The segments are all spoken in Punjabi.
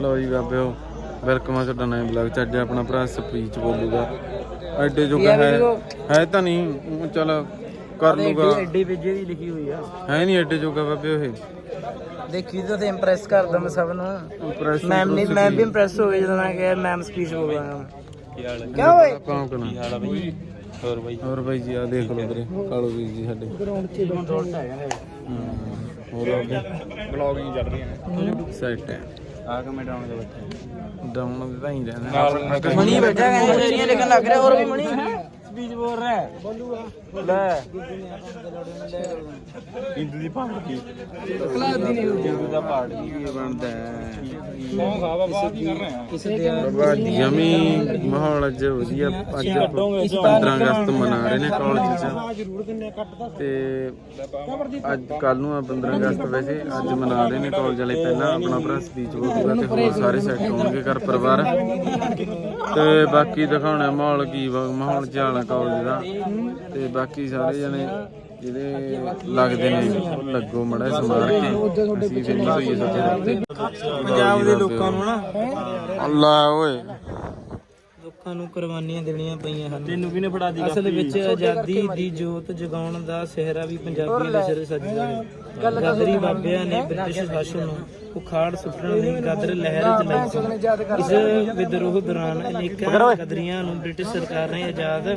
ਲਓ ਜੀ ਬਾਬਿਓ ਵੈਲਕਮ ਆ ਤੁਹਾਡਾ ਨਵੇਂ ਬਲੌਗ ਚ। ਅੱਜ ਆਪਣਾ ਭਰਾ ਸਪੀਚ ਬੋਲੂਗਾ। ਐਡੇ ਜੋਗਾ ਹੈ ਹੈ ਤਾਂ ਨਹੀਂ ਚੱਲ ਕਰ ਲੂਗਾ। ਐਡੀ ਵਿਜੇ ਦੀ ਲਿਖੀ ਹੋਈ ਆ। ਹੈ ਨਹੀਂ ਐਡੇ ਜੋਗਾ ਬਾਬਿਓ ਇਹ। ਦੇਖੀ ਤਾਂ ਤੇ ਇੰਪ੍ਰੈਸ ਕਰਦਾ ਮੈਂ ਸਭ ਨੂੰ। Impress ਮੈਮ ਨੇ ਮੈਂ ਵੀ ਇੰਪ੍ਰੈਸ ਹੋ ਗਿਆ ਜਦੋਂ ਮੈਂ ਕਿਹਾ ਮੈਮ ਸਪੀਚ ਬੋਲਦਾ ਕਿਆ ਓਏ? ਆਪਾਂ ਕਹਣਾ। ਹੋਰ ਬਾਈ? ਹੋਰ ਬਾਈ ਜੀ ਆ ਦੇਖ ਲਓ ਵੀਰੇ ਕਾਲੋ ਵੀਰ ਜੀ ਸਾਡੇ। ਗਰਾਊਂਡ 'ਚ ਕੰਟਰੋਲ ਹੈਗਾ ਹੈ ਹਾਂ, ਹੋਰ ਬਲੌਗਿੰਗ ਚੱਲ ਰਹੀ ਹੈ ਸੈਟ ਹੈ। ਆ ਕੇ ਮੈਂ ਡਾਊਨ ਦੇ ਬੱਚੇ ਡਾਊਨ ਵੀ ਹੀ ਰਹਿੰਦਾ ਮਣੀ ਬੈਠਾ ਹੈ ਸ਼ੇਰੀਆਂ ਲਿਖਣ ਲੱਗ ਰਿਹਾ ਹੋਰ ਵੀ ਮਣੀ ਸਪੀਚ ਬੋਲ ਰਿਹਾ ਹੈ। ਬੋਲੂਗਾ ਲੈ। ਇੰਦੂ ਦੀ ਪਾਰਟ। ਕੀ ਕਲਾਸ ਦੀ ਨਹੀਂ ਹੁੰਦੀ ਇੰਦੂ ਦਾ ਪਾਰਟ ਕੀ ਬਣਦਾ ਹੈ। ਮੋਹ ਖਾ ਬਾਬਾ ਕੀ ਕਰ ਰਹੇ ਆ? ਕਿਸੇ ਦੇ ਬਾਬਾ ਯਮੀ ਮਾਹੌਲ ਅੱਜ ਵਧੀਆ ਅੱਜ 15 ਅਗਸਤ ਮਨਾ ਰਹੇ ਨੇ ਕਾਲਜ ਚ। ਤੇ ਅੱਜ ਕੱਲ ਨੂੰ ਆ 15 ਅਗਸਤ ਵੈਸੇ ਅੱਜ ਮਨਾ ਰਹੇ ਨੇ ਕਾਲਜ ਵਾਲੇ ਪਹਿਲਾਂ ਆਪਣਾ ਭਰਾ ਸਪੀਚ ਬੋਲੂਗਾ ਤੇ ਹੋਰ ਸਾਰੇ ਸੈੱਟ ਹੋਣਗੇ ਘਰ ਪਰਿਵਾਰ ਤੇ ਬਾਕੀ ਦਿਖਾਉਣਾ ਮਾਹੌਲ ਕੀ ਵਾ- ਮਾਹੌਲ ਚਾਲ ਆ ਕਾਲਜ ਦਾ ਤੇ ਬਾਕੀ ਸਾਰੇ ਜਣੇ ਜਿਹੜੇ ਲੱਗਦੇ ਨੇ ਲੱਗੋ ਮੜਾ ਸਮਾਰ ਕੇ। ਅਸੀਂ ਫਿਰ ਹੋਈਏ ਸੋਚਦੇ ਪੰਜਾਬ ਦੇ ਲੋਕਾਂ ਨੂੰ ਨਾ। ਅੱਲਾ ਓਏ। ਲੋਕਾਂ ਨੂੰ ਕੁਰਬਾਨੀਆਂ ਦੇਣੀਆਂ ਪਈਆਂ ਹਨ। ਤੈਨੂੰ ਕਿਹਨੇ ਫੜਾ ਦੀ ਅਸਲ ਵਿੱਚ ਆਜ਼ਾਦੀ ਦੀ ਜੋਤ ਜਗਾਉਣ ਦਾ ਸਿਹਰਾ ਵੀ ਪੰਜਾਬੀਆਂ ਦੇ ਸਿਰ ਸੱਜਦਾ ਹੈ। ਗਦਰੀ ਬਾਬਿਆਂ ਨੇ ਬ੍ਰਿਟਿਸ਼ ਸ਼ਾਸਨ ਨੂੰ। ਉਖਾੜ ਸੁੱਟਣ ਲਈ ਗਦਰ ਲਹਿਰ ਚਲਾਈ ਸੀ। ਇਸ ਵਿਦਰੋਹ ਦੌਰਾਨ ਅਨੇਕਾਂ ਗਦਰੀਆਂ ਨੂੰ ਬ੍ਰਿਟਿਸ਼ ਸਰਕਾਰ ਨੇ ਆਜ਼ਾਦ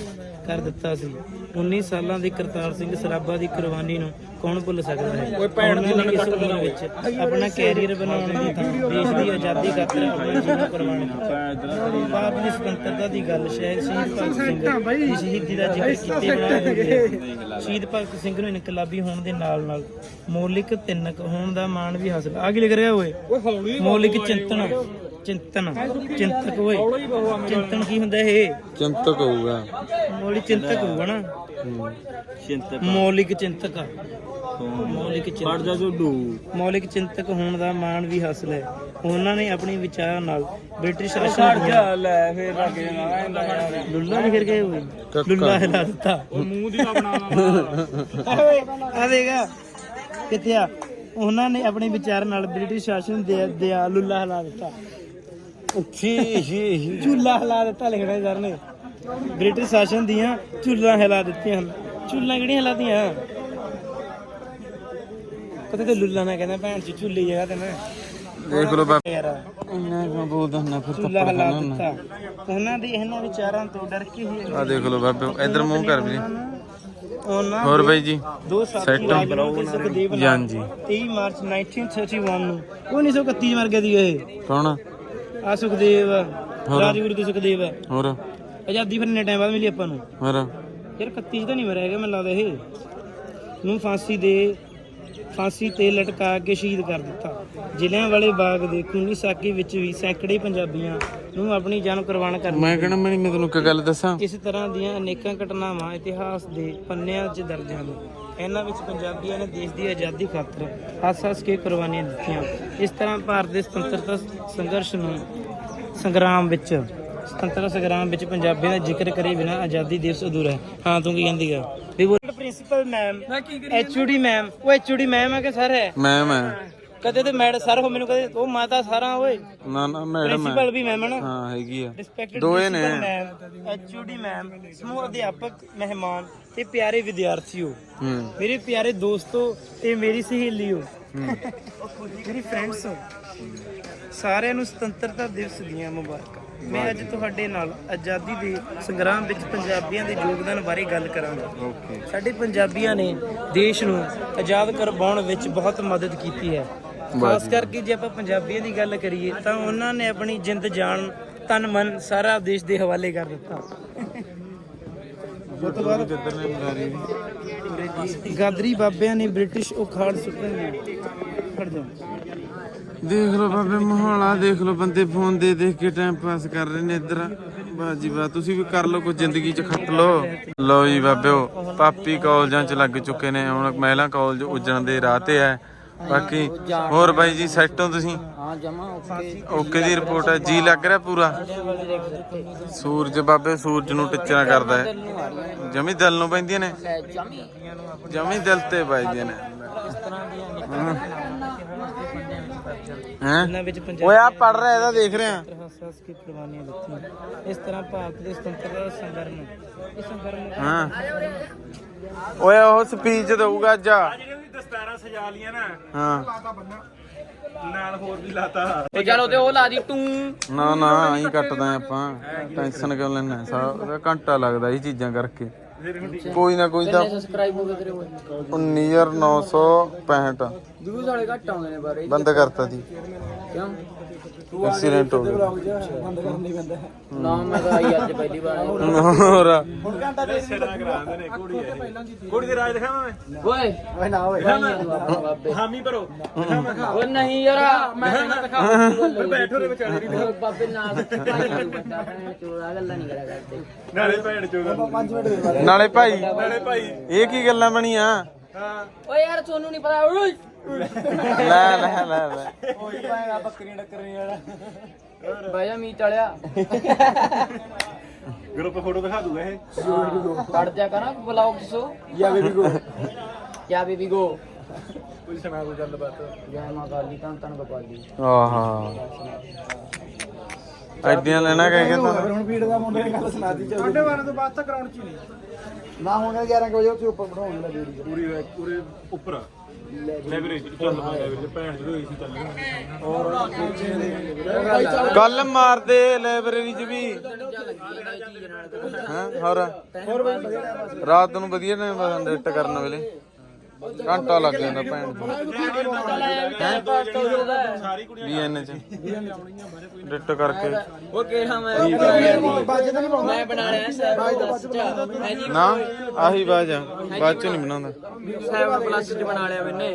ਕਰ ਦਿੱਤਾ ਸੀ। 19 ਸਾਲਾਂ ਦੇ ਕਰਤਾਰ ਸਿੰਘ ਸਰਾਭਾ ਦੀ ਕੁਰਬਾਨੀ ਨੂੰ ਕੌਣ ਭੁੱਲ ਸਕਦਾ ਹੈ? ਉਹ ਭੈਣ ਦੀ ਇਸ ਉਮਰ ਵਿੱਚ ਆਪਣਾ ਕੈਰੀਅਰ ਬਣਾਉਣ ਦੀ ਥਾਂ ਦੇਸ਼ ਦੀ ਆਜ਼ਾਦੀ ਖਾਤਰ ਆਪਣਾ ਜੀਵਨ ਕੁਰਬਾਨ ਕੀਤਾ ਭਾਰਤ ਦੀ ਸੁਤੰਤਰਤਾ ਦੀ ਗੱਲ ਸ਼ਾਇਦ ਸ਼ਹੀਦ ਭਗਤ ਸਿੰਘ ਦੀ ਸ਼ਹੀਦੀ ਦਾ ਜ਼ਿਕਰ ਕੀਤੇ ਬਿਨਾਂ ਸ਼ਹੀਦ ਭਗਤ ਸਿੰਘ ਨੂੰ ਇਨਕਲਾਬੀ ਹੋਣ ਦੇ ਨਾਲ ਨਾਲ ਮੌਲਿਕ ਤਿੰਨਕ ਹੋਣ ਦਾ ਮਾਣ ਵੀ ਹਾਸਲ ਆ ਕੀ ਲਿਖ ਰਿਹਾ ਓਏ? ਮੌਲਿਕ ਚਿੰਤਨ। ਚਿੰਤਨ ਚਿੰਤਕ ਓਏ। ਚਿੰਤਨ ਕੀ ਹੁੰਦਾ ਇਹ? ਚਿੰਤਕ ਹੋਊਗਾ। ਮੌਲਿਕ ਚਿੰਤਕ ਹੋਊਗਾ ਨਾ। ਚਿੰਤਕ। ਮੌਲਿਕ ਚਿੰਤਕ। ਮੌਲਿਕ ਚਿੰਤਕ। ਪੜ ਜਾ ਜੋਡੂ। ਮੌਲਿਕ ਚਿੰਤਕ ਹੋਣ ਦਾ ਮਾਣ ਵੀ ਹਾਸਲ ਹੈ। ਉਹਨਾਂ ਨੇ ਆਪਣੇ ਵਿਚਾਰਾਂ ਨਾਲ ਬ੍ਰਿਟਿਸ਼ ਸ਼ਾਸਨ ਦੀਆਂ ਲੈ ਫੇਰ ਲੱਗ ਜਾਣਾ ਲੁੱਲਾ ਨਹੀਂ ਫਿਰ ਗਏ ਹੋਏ। ਲੁੱਲਾ ਹਿਲਾ ਦਿੱਤਾ। ਮੂੰਹ ਦੀ ਬਣਾਵਾ। ਆ ਦੇਗਾ ਕਿੱਥੇ ਆ? ਉਹਨਾਂ ਨੇ ਆਪਣੇ ਵਿਚਾਰਾਂ ਨਾਲ ਬ੍ਰਿਟਿਸ਼ ਸ਼ਾਸਨ ਦੇ ਦਿਆ ਲੁੱਲਾ ਹਿਲਾ ਦਿੱਤਾ। ਝੂਲਾ ਹਿਲਾ ਦਿੱਤਾ ਲਿਖਣਾ ਸਰ ਨੇ। ਬ੍ਰਿਟਿਸ਼ ਸ਼ਾਸਨ ਦੀਆਂ ਝੂਲਾਂ ਹਿਲਾ ਦਿੱਤੀਆਂ ਹਨ। ਝੂਲਾਂ ਕਿਹੜੀਆਂ ਹਿਲਾਦੀਆਂ ਕਦੇ ਤੇ ਲੁੱਲਾ ਨਾ ਕਹਿੰਦਾ ਭੈਣ ਚ ਝੂਲੀ ਜਗ੍ਹਾ ਤੇ ਨਾ। ਦੇਖ ਲਓ ਬਾਬਾ। ਯਾਰ। ਇੰਨਾ ਕਿਉਂ ਬੋਲਦਾ ਹੁੰਦਾ ਫਿਰ ਝੂਲਾ ਹਿਲਾ ਦਿੱਤਾ। ਉਹਨਾਂ ਦੇ ਇਹਨਾਂ ਵਿਚਾਰਾਂ ਤੋਂ ਡਰ ਕੇ ਹੀ ਆ ਦੇਖ ਲਓ ਬਾਬੇ ਇਧਰ ਮੂੰਹ ਕਰ ਵੀ ਉਹਨਾਂ ਹੋਰ ਬਾਈ ਜੀ ਦੋ ਸਾਥੀ ਰਾਜਵੀਰ ਤੇ ਸੁਖਦੇਵ ਨਾਲ ਹਾਂਜੀ। 23 ਮਾਰਚ 1931 ਨੂੰ। ਉਹ 1931 ਚ ਮਰ ਗਿਆ ਦੀ ਇਹ ਕੌਣ? ਆ ਸੁਖਦੇਵ ਰਾਜਵੀਰ ਤੇ ਸੁਖਦੇਵ। ਹੋਰ? ਆਜ਼ਾਦੀ ਫਿਰ ਇੰਨੇ ਟਾਈਮ ਬਾਅਦ ਮਿਲੀ ਆਪਾਂ ਨੂੰ। ਹੋਰ? ਯਾਰ 31 ਚ ਤਾਂ ਨਹੀਂ ਮਰਿਆ ਹੈਗਾ ਮੈਨੂੰ ਲੱਗਦਾ ਇਹ। ਨੂੰ ਫਾਂਸੀ ਦੇ ਫਾਂਸੀ ਤੇ ਲਟਕਾ ਕੇ ਸ਼ਹੀਦ ਕਰ ਦਿੱਤਾ। ਜ਼ਿਲ੍ਹਿਆਂ ਵਾਲੇ ਬਾਗ ਦੇ ਖੂਨੀ ਸਾਕੀ ਵਿੱਚ ਵੀ ਸੈਂਕੜੇ ਪੰਜਾਬੀਆਂ ਨੂੰ ਆਪਣੀ ਜਾਨ ਕੁਰਬਾਨ ਕਰ ਮੈਂ ਕਹਿਣਾ ਮੈਂ ਮੈਂ ਤੈਨੂੰ ਇੱਕ ਗੱਲ ਦੱਸਾਂ? ਇਸ ਤਰ੍ਹਾਂ ਦੀਆਂ ਅਨੇਕਾਂ ਘਟਨਾਵਾਂ ਇਤਿਹਾਸ ਦੇ ਪੰਨਿਆਂ 'ਚ ਦਰਜ ਹਨ। ਇਹਨਾਂ ਵਿੱਚ ਪੰਜਾਬੀਆਂ ਨੇ ਦੇਸ਼ ਦੀ ਆਜ਼ਾਦੀ ਖਾਤਰ ਹੱਸ-ਹੱਸ ਕੇ ਕੁਰਬਾਨੀਆਂ ਦਿੱਤੀਆਂ। ਇਸ ਤਰ੍ਹਾਂ ਭਾਰਤ ਦੇ ਸੁਤੰਤਰਤਾ ਸੰਘਰਸ਼ ਨੂੰ ਸੰਗਰਾਮ ਵਿੱਚ ਸੁਤੰਤਰਤਾ ਸੰਗਰਾਮ ਵਿੱਚ ਪੰਜਾਬੀਆਂ ਦਾ ਜ਼ਿਕਰ ਕਰੇ ਬਿਨਾ ਆਜ਼ਾਦੀ ਦਿਵਸ ਅਧੂਰਾ ਹੈ। ਹਾਂ ਤੂੰ ਕੀ ਕਹਿੰਦੀ ਵੀ ਪ੍ਰਿੰਸੀਪਲ ਮੈਮ ਐਚਓਡੀ ਮੈਮ ਉਹ ਐਚਓਡੀ ਮੈਮ ਹੈ ਕਿ ਸਰ ਹੈ? ਮੈਂ ਮੈਂ ਕਦੇ ਤੇ ਮੈਡ ਸਰ ਹੋ ਮੈਨੂੰ ਕਦੇ ਉਹ ਮਾਤਾ ਸਾਰਾ ਓਏ। ਨਾ ਨਾ ਮੈਡਮ ਪ੍ਰਿੰਸੀਪਲ ਵੀ ਮੈਮ ਹੈ ਹੈਗੀ ਆ। ਰਿਸਪੈਕਟਡ ਦੋਏ ਨੇ। ਐਚਓਡੀ ਮੈਮ ਸਮੂਹ ਅਧਿਆਪਕ ਮਹਿਮਾਨ ਤੇ ਪਿਆਰੇ ਵਿਦਿਆਰਥੀਓ। ਹੂੰ। ਮੇਰੇ ਪਿਆਰੇ ਦੋਸਤੋ ਤੇ ਮੇਰੀ ਸਹੇਲੀਓ। ਮੇਰੀ ਫਰੈਂਡਸ ਸਾਰਿਆਂ ਨੂੰ ਸੁਤੰਤਰਤਾ ਦਿਵਸ ਦੀਆਂ ਮੁਬਾਰਕਾਂ। ਮੈਂ ਅੱਜ ਤੁਹਾਡੇ ਨਾਲ ਆਜ਼ਾਦੀ ਦੇ ਸੰਗਰਾਮ ਵਿੱਚ ਪੰਜਾਬੀਆਂ ਦੇ ਯੋਗਦਾਨ ਬਾਰੇ ਗੱਲ ਕਰਾਂਗਾ। ਓਕੇ ਸਾਡੇ ਪੰਜਾਬੀਆਂ ਨੇ ਦੇਸ਼ ਨੂੰ ਆਜ਼ਾਦ ਕਰਵਾਉਣ ਵਿੱਚ ਬਹੁਤ ਮਦਦ ਕੀਤੀ ਹੈ। ਖਾਸ ਕਰਕੇ ਜੇ ਆਪਾਂ ਪੰਜਾਬੀਆਂ ਦੀ ਗੱਲ ਕਰੀਏ ਤਾਂ ਉਹਨਾਂ ਨੇ ਆਪਣੀ ਜਿੰਦ ਜਾਨ ਤਨ ਮਨ ਸਾਰਾ ਦੇਸ਼ ਦੇ ਹਵਾਲੇ ਕਰ ਦਿੱਤਾ। ਨੇ ਗਾਦਰੀ ਬਾਬਿਆਂ ਨੇ ਬ੍ਰਿਟਿਸ਼ ਉਖਾੜ ਸੁੱਟਣ ਲਈ ਖੜ ਜਾ ਦੇਖ ਲਓ ਬਾਬੇ ਮਾਹੌਲ ਦੇਖ ਲਓ ਬੰਦੇ ਫੋਨ ਦੇ ਦੇਖ ਕੇ ਟਾਈਮ ਪਾਸ ਕਰ ਰਹੇ ਨੇ ਇੱਧਰ। ਬਾਜੀ ਬਾ ਤੁਸੀਂ ਵੀ ਕਰ ਲਓ ਕੋਈ ਜ਼ਿੰਦਗੀ 'ਚ ਖੱਟ ਲਓ। ਲਓ ਜੀ ਬਾਬਿਓ ਪਾਪੀ ਕਾਲਜਾਂ 'ਚ ਲੱਗ ਚੁੱਕੇ ਨੇ। ਹੁਣ ਮਹਿਲਾ ਕਾਲਜ ਉਜਣ ਦੇ ਰਾਹ ਤੇ ਹੈ। ਬਾਕੀ ਹੋਰ ਬਾਈ ਜੀ ਸੈੱਟ ਹੋ ਤੁਸੀਂ? ਹਾਂ ਜਮਾ ਓਕੇ ਓਕੇ ਦੀ ਰਿਪੋਰਟ ਹੈ ਜੀ ਲੱਗ ਰਿਹਾ ਪੂਰਾ? ਸੂਰਜ ਬਾਬੇ ਸੂਰਜ ਨੂੰ ਟਿੱਚਰਾਂ ਕਰਦਾ ਹੈ। ਜਮੀ ਦਿਲ ਨੂੰ ਪੈਂਦੀਆਂ ਨੇ? ਜਮੀ। ਜਮੀ ਦਿਲ ਤੇ ਵੱਜਦੀਆਂ ਨੇ। ਓਏ ਆ ਪੜ ਰਿਹਾ ਇਹਦਾ ਦੇਖ ਰਿਹਾ। ਹੱਸ ਕੇ ਕੁਰਬਾਨੀਆਂ ਦਿੱਤੀਆਂ। ਇਸ ਤਰ੍ਹਾਂ ਭਾਰਤ ਦੇ ਸੁਤੰਤਰਤਾ ਸੰਗਰਾਮ ਇਸ ਸੰਗਰਾਮ ਹਾਂ। ਓਏ ਉਹ ਸਪੀਚ ਦਊਗਾ ਅੱਜ। ਦਸਤਾਰਾਂ ਸਜਾ ਲੀਆਂ ਨਾ। ਹਾਂ। ਨਾਲ ਹੋਰ ਵੀ ਲਾਤਾ। ਤੇ ਚਲੋ ਤੇ ਉਹ ਲਾ ਦੀ ਟੂ ਨਾ ਨਾ ਐਂ ਕੱਟਦਾ ਆਪਾਂ। ਟੈਨਸ਼ਨ ਕਿਉਂ ਲੈਣਾ ਸਾਰਾ ਘੰਟਾ ਲੱਗਦਾ ਇਹ ਚੀਜ਼ਾਂ ਕਰਕੇ। ਕੋਈ ਨਾ ਕੋਈ ਤਾਂ ਸਬਸਕ੍ਰਾਈਬ ਹੋ ਗਏ ਤੇਰੇ 19965 ਵਿਊਜ਼ ਵਾਲੇ ਘੱਟ ਆਉਂਦੇ ਨੇ ਬਾਰੇ। ਬੰਦ ਕਰਤਾ ਸੀ ਕਿਉਂ? ਐਕਸੀਡੈਂਟ ਹੋ ਗਿਆ। ਬੰਦ ਕਰਨ ਨਹੀਂ ਪੈਂਦਾ। ਨਾ ਮੈਂ ਤਾਂ ਆਈ ਅੱਜ ਪਹਿਲੀ ਵਾਰ। ਹੋਰ। ਸਿਰਾ ਕਰਾਉਂਦੇ ਨੇ ਕੁੜੀ ਇਹ ਕੁੜੀ ਦੇ ਰਾਜ ਦਿਖਾਵਾਂ ਮੈਂ? ਓਏ। ਓਏ ਨਾ ਓਏ। ਬਾਬੇ। ਹਾਮੀ ਭਰੋ। ਦਿਖਾਵਾਂ। ਖਾ ਓ ਨਹੀਂ ਯਾਰ ਮੈਂ ਕਹਿੰਦਾ ਦਿਖਾ ਬੈਠੋ ਰੇ ਵਿਚਾਲੇ ਨਹੀਂ ਬਾਬੇ ਨਾਲ ਭਾਈ ਵੱਡਾ ਭੈਣ ਚੋਰਾ ਗੱਲਾਂ ਨਹੀਂ ਕਰਿਆ ਕਰਦੇ। ਨਾਲੇ ਭੈਣ ਚੋਗਾ ਨਾਲੇ ਭਾਈ ਨਾਲੇ ਭਾਈ। ਇਹ ਕੀ ਗੱਲਾਂ ਬਣੀਆਂ? ਹਾਂ। ਓਏ ਯਾਰ ਤੁਹਾਨੂੰ ਨਹੀਂ ਪਤਾ। ਓਏ। ਲੈ ਲੈ ਲੈ ਲੈ। ਬੱਕਰੀਆਂ ਟੱਕਰਨੇ ਵਾਲਾ। ਬਾਇਆ ਮੀਟ ਵਾਲਿਆ ਗਰੁੱਪ ਫੋਟੋ ਦਿਖਾ ਦੂਗਾ ਇਹ। ਕੱਢ ਜਾ ਕਰਾਂ ਬਲੌਗ ਸੋ। ਯਾ ਬੇਬੀ ਗੋ। ਯਾ ਬੇਬੀ ਗੋ। ਕੋਈ ਸੁਣਾ ਕੋਈ ਗੱਲਬਾਤ? ਜੈ ਮਾਂ ਕਾਲੀ ਤਾਂ ਤਨ ਗੋਪਾਲੀ। ਆਹਾ। ਐਡੀਆਂ ਲੈਣਾ ਕਹਿ ਕੇ ਤਾਂ ਹੁਣ ਵੀਡ ਦਾ ਮੁੰਡੇ ਨੇ ਗੱਲ ਸੁਣਾਤੀ ਚੱਲ। ਸਾਡੇ ਵਾਰਾਂ ਤੋਂ ਬਾਅਦ ਤਾਂ ਗਰਾਊਂਡ 'ਚ ਹੀ ਨਹੀਂ। ਨਾ ਹੁਣ 11 ਵਜੇ ਉੱਥੇ ਉੱਪਰ ਬਣਾਉਣ ਲੱਗੇ ਪੂਰੀ ਪੂਰੇ ਉੱਪਰ ਲਾਇਬ੍ਰੇਰੀ ਚੱਲ ਪਾ ਲਾਇਬ੍ਰੇਰੀ ਭੈਣ ਜਦੋਂ ਹੋਈ ਸੀ ਚੱਲ ਕੱਲ ਮਾਰਦੇ ਲਾਇਬ੍ਰੇਰੀ 'ਚ ਵੀ। ਹਾਂ, ਹੋਰ? ਰਾਤ ਨੂੰ ਵਧੀਆ ਨੇ ਐਡਿਟ ਕਰਨ ਵੇਲੇ। ਘੰਟਾ ਲੱਗ ਜਾਂਦਾ ਭੈਣ ਸਾਰੀ ਕੁੜੀਆਂ ਬੀਐਨ 'ਚ। ਐਡਿਟ ਕਰਕੇ। ਉਹ ਕਿਹਾ ਮੈਂ ਮੈਂ ਬਣਾ ਪਲੱਸ ਚ ਹੈ ਜੀ ਨਾ ਆਹੀ ਬਾਜ ਆ। ਬਾਅਦ ਚ ਨਹੀਂ ਬਣਾਉਂਦਾ। ਸੈਵਨ ਪਲੱਸ ਚ ਬਣਾ ਲਿਆ ਮੈਨੇ।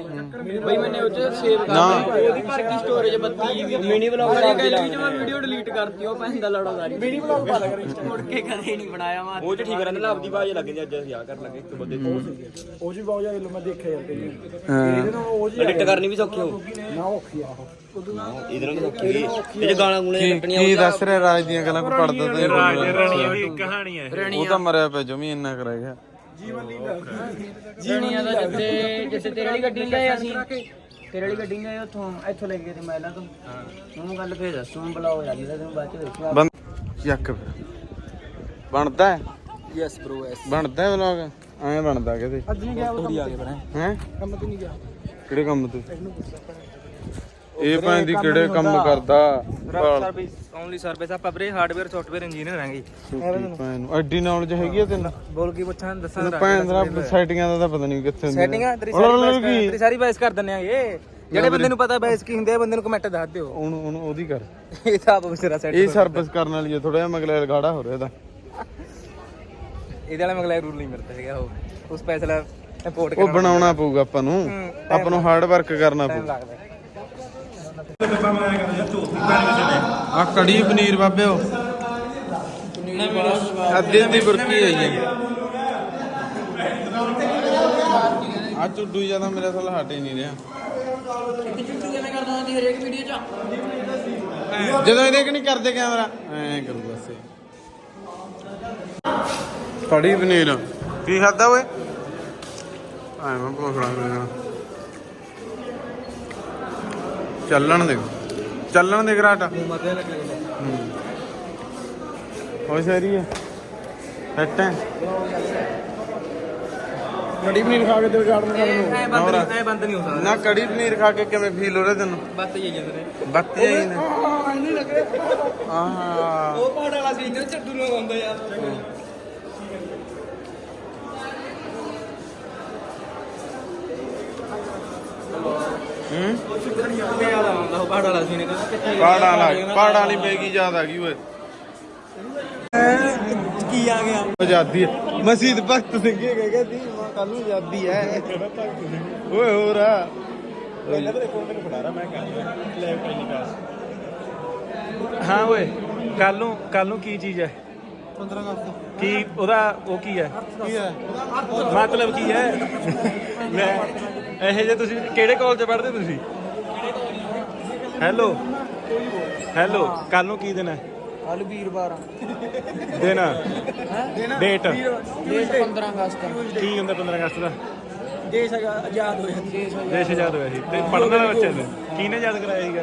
ਬਈ ਮੈਨੇ ਉਹ ਚ ਸੇਵ ਕਰ ਨਾ। ਲਿਆ। ਉਹਦੀ ਭਰ ਗਈ ਸਟੋਰੇਜ 32 GB ਦੀ ਮਿਨੀ ਵਲੌਗ ਦਾ ਗੈਲਰੀ ਚ ਮੈਂ ਵੀਡੀਓ ਡਿਲੀਟ ਕਰਤੀ ਉਹ ਪੈਸੇ ਦਾ ਲੜਾ ਸਾਰੀ ਮਿਨੀ ਵਲੌਗ ਪਾ ਲਿਆ ਕਰ ਮੁੜ ਕੇ ਕਦੇ ਨਹੀਂ ਬਣਾਇਆ ਮੈਂ। ਉਹ ਚ ਠੀਕ ਰਹਿੰਦਾ ਲੱਭਦੀ ਬਾਜ ਲੱਗ ਜਾਂਦੀ ਅੱਜ ਅਸੀਂ ਆ ਕਰਨ ਲੱਗੇ ਇੱਕ ਬੰਦੇ ਉਹ ਜੀ ਬਹੁਤ ਜ਼ਿਆਦਾ ਮੈਂ ਕਈ ਹਾਂ। ਉਹ ਜੀ ਐਡਿਟ ਕਰਨੀ ਵੀ ਸੌਖੀ ਹੋ ਨਾ ਔਖੀ ਆ ਇਧਰੋਂ ਵੀ ਸੌਖੀ ਹੋਈ ਇਹ ਚ ਗਾਲਾਂ ਗੁਣੇ ਕੀ ਕੀ ਦੱਸ ਰਿਹਾ ਰਾਜ ਦੀਆਂ ਗੱਲਾਂ ਕੋ ਪੜਦਾ ਤਾਂ ਨਹੀਂ ਬੋਲਦਾ। ਵੀ ਕਹਾਣੀ ਹੈ ਉਹ ਤਾਂ ਮਰਿਆ ਪਿਆ ਜਮੀ ਇੰਨਾ ਕਰ ਗਿਆ। ਜੀਣੀਆਂ ਦਾ ਜਿੱਤੇ ਜਿੱਤੇ ਤੇਰੇ ਵਾਲੀ ਗੱਡੀ ਲੈ ਅਸੀਂ। ਤੇਰੇ ਵਾਲੀ ਗੱਡੀ ਨੇ ਉੱਥੋਂ ਇੱਥੋਂ ਲੈ ਗਏ ਤੇ ਮਹਿਲਾਂ ਤੋਂ। ਉਹਨੂੰ ਗੱਲ ਫੇਰ ਦੱਸੂ ਮੈਂ ਬੁਲਾਓ ਯਾਰ ਇਹਦਾ ਤੈਨੂੰ ਬਾਅਦ ਚ ਦੇਖਿਆ ਬੰਦ ਚੱਕ ਫਿਰ। ਬਣਦਾ ਹੈ? ਯੈਸ ਬ్రో ਯੈਸ ਬਣਦਾ ਹੈ ਵਲੌਗ ਐਂ ਬਣਦਾ ਕਿਤੇ। ਅੱਜ ਨਹੀਂ ਗਿਆ ਥੋੜੀ ਆ ਗਏ ਬਣਾ ਹੈ? ਕੰਮ ਤੇ ਨਹੀਂ ਗਿਆ। ਕਿਹੜੇ ਕੰਮ ਤੇ? ਇਹ ਭੈਣ ਦੀ ਕਿਹੜੇ ਕੰਮ ਕਰਦਾ? ਸਰਵਿਸ ਓਨਲੀ ਸਰਵਿਸ ਆਪਾਂ ਵੀਰੇ ਹਾਰਡਵੇਅਰ ਸੌਫਟਵੇਅਰ ਇੰਜੀਨੀਅਰ ਹਾਂਗੇ। ਭੈਣ ਨੂੰ। ਐਡੀ ਨੌਲੇਜ ਹੈਗੀ ਆ ਤੈਨੂੰ? ਬੋਲ ਕੀ ਪੁੱਛਾਂ ਦੱਸਾਂ ਭੈਣ ਦਾ ਸੈਟਿੰਗਾਂ ਦਾ ਤਾਂ ਪਤਾ ਨਹੀਂ ਕਿੱਥੇ ਹੁੰਦੀਆਂ ਸੈਟਿੰਗਾਂ ਤੇਰੀ ਸਾਰੀ ਕੀ? ਬਾਇਸ ਤੇਰੀ ਸਾਰੀ ਬਾਇਸ ਕਰ ਦਿੰਨੇ ਆਗੇ ਜਿਹੜੇ ਬੰਦੇ ਨੂੰ ਪਤਾ ਬਾਇਸ ਕੀ ਹੁੰਦੇ ਆ ਬੰਦੇ ਨੂੰ ਕਮੈਂਟ ਦੱਸ ਦਿਓ। ਉਹਨੂੰ ਉਹਨੂੰ ਉਹਦੀ ਕਰ। ਇਹ ਤਾਂ ਆਪ ਵਿਚਾਰਾ ਸੈਟ ਇਹ ਸਰਵਿਸ ਕਰਨ ਵਾਲੀ ਹੈ ਥੋੜਾ ਜਿਹਾ ਮਗਲੇ ਗਾੜਾ ਹੋ ਰਿਹਾ ਇਹਦਾ। ਇਹਦੇ ਵਾਲਾ ਮਗਲਾ ਰੂਲ ਨਹੀਂ ਮਿਲਦਾ ਹੈਗਾ ਉਹ ਉਸ ਪੈਸੇ ਲਾ ਇੰਪੋਰਟ ਉਹ ਬਣਾਉਣਾ ਪਊਗਾ ਆਪਾਂ ਨੂੰ। ਆਪਾਂ ਨੂੰ ਹਾਰਡ ਵਰਕ ਕਰਨਾ ਪਊ। ਲੱਗਦਾ। ਆ ਕੜੀ ਪਨੀਰ ਬਾਬਿਓ ਅੱਧੇ ਦੀ ਬੁਰਕੀ ਹੈ ਆ ਚੁੱਡੂ ਜ਼ਿਆਦਾ ਮੇਰੇ ਸਾਲ ਹਟ ਹੀ ਨਹੀਂ ਰਿਹਾ। ਕਿਵੇਂ ਕਰਦਾ ਹੁੰਦੀ ਹਰੇਕ ਵੀਡੀਓ 'ਚ ਜਦੋਂ ਇਹਦੇ ਕਿ ਨਹੀਂ ਕਰਦੇ ਕੈਮਰਾ ਐਂ ਕਰੂ ਬਸ। ਕੜੀ ਪਨੀਰ। ਕੀ ਖਾਦਾ ਓਏ? ਆਏ ਮੈਂ ਭੁੱਖ ਲੱਗ ਰਿਹਾ ਚੱਲਣ ਦੇ। ਚੱਲਣ ਦੇ ਘਰਾਟਾ। ਮਤੇ ਲੱਗ ਹੋ। ਸਰੀ ਹੈ ਹੈ ਗੱਡੀ ਵੀ ਨਹੀਂ ਖਾ ਕੇ ਤੇ ਕਰਨ ਨੂੰ ਐ ਬੰਦ ਨਹੀਂ ਐ ਬੰਦ ਨਹੀਂ ਹੋ ਸਕਦਾ। ਨਾ ਕੜੀ ਪਨੀਰ ਖਾ ਕੇ ਕਿਵੇਂ ਫੀਲ ਹੋ ਰਿਹਾ ਤੈਨੂੰ? ਬੱਤ ਹੀ ਜਾਂਦੇ ਨੇ ਬੱਤੀ ਆਈ ਨੇ। ਆਹ ਉਹ ਪਾੜ ਵਾਲਾ ਸੀ ਇੱਧਰ ਚੱਟੂ ਨੂੰ ਆਉਂਦਾ ਯਾਰ ਵਾਲਾ ਵਾਲੀ ਬੇਗੀ ਯਾਦ ਆ ਗਈ ਓਏ। ਕੀ ਆ ਗਿਆ? ਆਜ਼ਾਦੀ ਮਸਜਿਦ ਭਗਤ ਸਿੰਘ ਇਹ ਕਹਿੰਦਾ ਦੀ ਮਾਂ ਕੱਲ ਨੂੰ ਆਜ਼ਾਦੀ ਹੈ। ਓਏ ਹੋਰ ਆ। ਪਹਿਲਾਂ ਤੇਰੇ ਫੋਨ ਮੈਨੂੰ ਫੜਾ ਰਾ ਮੈਂ ਕਹਿੰਦਾ ਲੈ ਟੈਲੀਕਾਸਟ ਹਾਂ ਓਏ ਕੱਲ ਨੂੰ ਕੱਲ ਨੂੰ ਕੀ ਚੀਜ਼ ਹੈ? 15 ਅਗਸਤ ਕੀ ਉਹਦਾ ਉਹ ਕੀ ਹੈ? ਕੀ ਹੈ? ਮਤਲਬ ਕੀ ਹੈ? ਲੈ ਇਹ ਜੇ ਤੁਸੀਂ ਕਿਹੜੇ ਕਾਲਜ ਪੜ੍ਹਦੇ ਤੁਸੀਂ? ਹੈਲੋ ਹੈਲੋ ਕੱਲ ਨੂੰ ਕੀ ਦਿਨ ਹੈ? ਹਲ ਵੀਰਵਾਰ ਦਿਨ? ਡੇਟ ਦੇਸ਼ 15 ਅਗਸਤ। ਕੀ ਹੁੰਦਾ 15 ਅਗਸਤ ਦਾ? ਦੇਸ਼ ਆਜ਼ਾਦ ਹੋਇਆ ਦੇਸ਼ ਦੇਸ਼ ਆਜ਼ਾਦ ਹੋਇਆ ਸੀ। ਤੇ ਪੜ੍ਹਨ ਵਾਲਾ ਬੱਚਾ ਸੀ ਕਿਹਨੇ ਆਜ਼ਾਦ ਕਰਾਇਆ ਸੀਗਾ?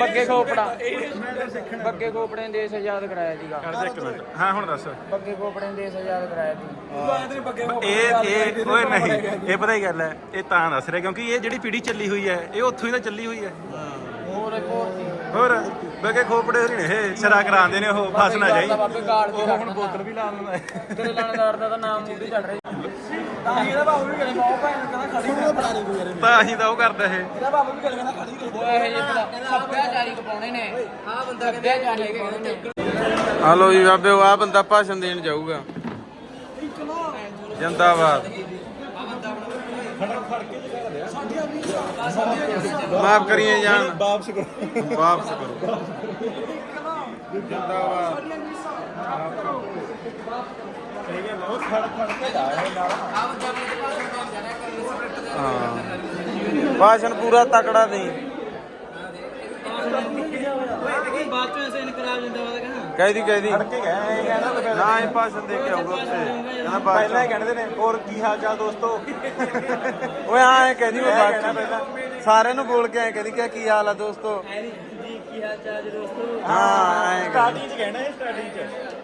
ਬੱਗੇ ਖੋਪੜਾ। ਬੱਗੇ ਖੋਪੜੇ ਨੇ ਦੇਸ਼ ਆਜ਼ਾਦ ਕਰਾਇਆ ਸੀਗਾ। ਕਰ ਦੇ ਇੱਕ ਮਿੰਟ। ਹਾਂ ਹੁਣ ਦੱਸ। ਬੱਗੇ ਖੋਪੜੇ ਨੇ ਦੇਸ਼ ਆਜ਼ਾਦ ਕਰਾਇਆ ਸੀ। ਇਹ ਇਹ ਓਏ ਨਹੀਂ ਇਹ ਪਤਾ ਹੀ ਗੱਲ ਹੈ? ਇਹ ਤਾਂ ਦੱਸ ਰਿਹਾ ਕਿਉਂਕਿ ਇਹ ਜਿਹੜੀ ਪੀੜੀ ਚੱਲੀ ਹੋਈ ਹੈ ਇਹ ਉੱਥੋਂ ਹੀ ਤਾਂ ਚੱਲੀ ਹੋਈ ਹੈ। ਹੋਰ ਇੱਕ ਹੋਰ ਸੀ। ਹੋਰ ਬੱਗੇ ਖੋਪੜੇ ਹੋਰੀ ਨੇ ਇਹ ਸਿਰਾ ਕਰਾਉਂਦੇ ਨੇ ਉਹ ਫਸ ਨਾ ਜਾਈ ਬਾਬੇ ਗਾਲ ਦੀ ਉਹ ਹੁਣ ਬੋਤਲ ਵੀ ਲਾ ਦਿੰਦਾ। ਤੇਰੇ ਲਾਣੇਦਾਰ ਦਾ ਤਾਂ ਨਾਮ ਮੂੰਹ ਚੜ ਰਿਹਾ। ਤਾਂ ਹੀ ਇਹਦਾ ਬਾਬੂ ਵੀ ਕਰੇ ਬਹੁਤ ਭੈਣ ਕਹਿੰਦਾ ਖੜੀ ਨਹੀਂ ਬਣਾ ਨਹੀਂ ਯਾਰ ਤਾਂ ਅਸੀਂ ਤਾਂ ਉਹ ਕਰਦਾ ਇਹ। ਇਹਦਾ ਬਾਬੂ ਵੀ ਕਰੇ ਕਹਿੰਦਾ ਖੜੀ ਨਹੀਂ ਉਹ ਇਹ ਜਿਹੇ ਸੱਭਿਆਚਾਰੀ ਕਪਾਉਣੇ ਨੇ ਆ ਬੰਦਾ ਸੱਭਿਆਚਾਰੀ ਕਹਿੰਦੇ ਨੇ ਆ ਲੋ ਜੀ ਬਾਬੇ ਉਹ ਆ ਬੰਦਾ ਭਾਸ਼ਣ ਦੇਣ ਜਾਊਗਾ। ਜਿੰਦਾਬਾਦ। ਮਾਫ ਕਰੀਏ ਜਾਨ। ਵਾਪਸ ਕਰੋ। ਵਾਪਸ ਕਰੋ। ਜਿੰਦਾਬਾਦ। ਹਾਂ। ਭਾਸ਼ਣ ਪੂਰਾ ਤਕੜਾ ਦੇ ਬਾਅਦ ਚ ਐਸੇ ਇਨਕਲਾਬ ਜਿੰਦਾਬਾਦ ਕਹਾਂ ਕਹਿਦੀ ਕਹਿਦੀ। ਨਾ ਇਹ ਭਾਸ਼ਣ ਦੇ ਕੇ ਆਊਗਾ ਉੱਥੇ। ਕਹਿੰਦਾ ਬਾਅਦ ਪਹਿਲਾਂ ਹੀ ਕਹਿੰਦੇ ਨੇ ਹੋਰ ਕੀ ਹਾਲ ਚਾਲ ਦੋਸਤੋ? ਓਏ ਹਾਂ ਇਹ ਕਹਿੰਦੀ ਮੈਂ ਬਾਅਦ ਚ। ਸਾਰਿਆਂ ਨੂੰ ਬੋਲ ਕੇ ਐ ਕਹਿੰਦੀ ਕਿ ਕੀ ਹਾਲ ਆ ਦੋਸਤੋ? ਜੀ ਕੀ ਹਾਲ ਚਾਲ ਦੋਸਤੋ? ਹਾਂ ਐ ਕਹਿੰਦੀ। ਸਟਾਰਟਿੰਗ ਚ ਕਹਿਣਾ ਇਹ ਸਟਾਰਟਿੰਗ ਚ।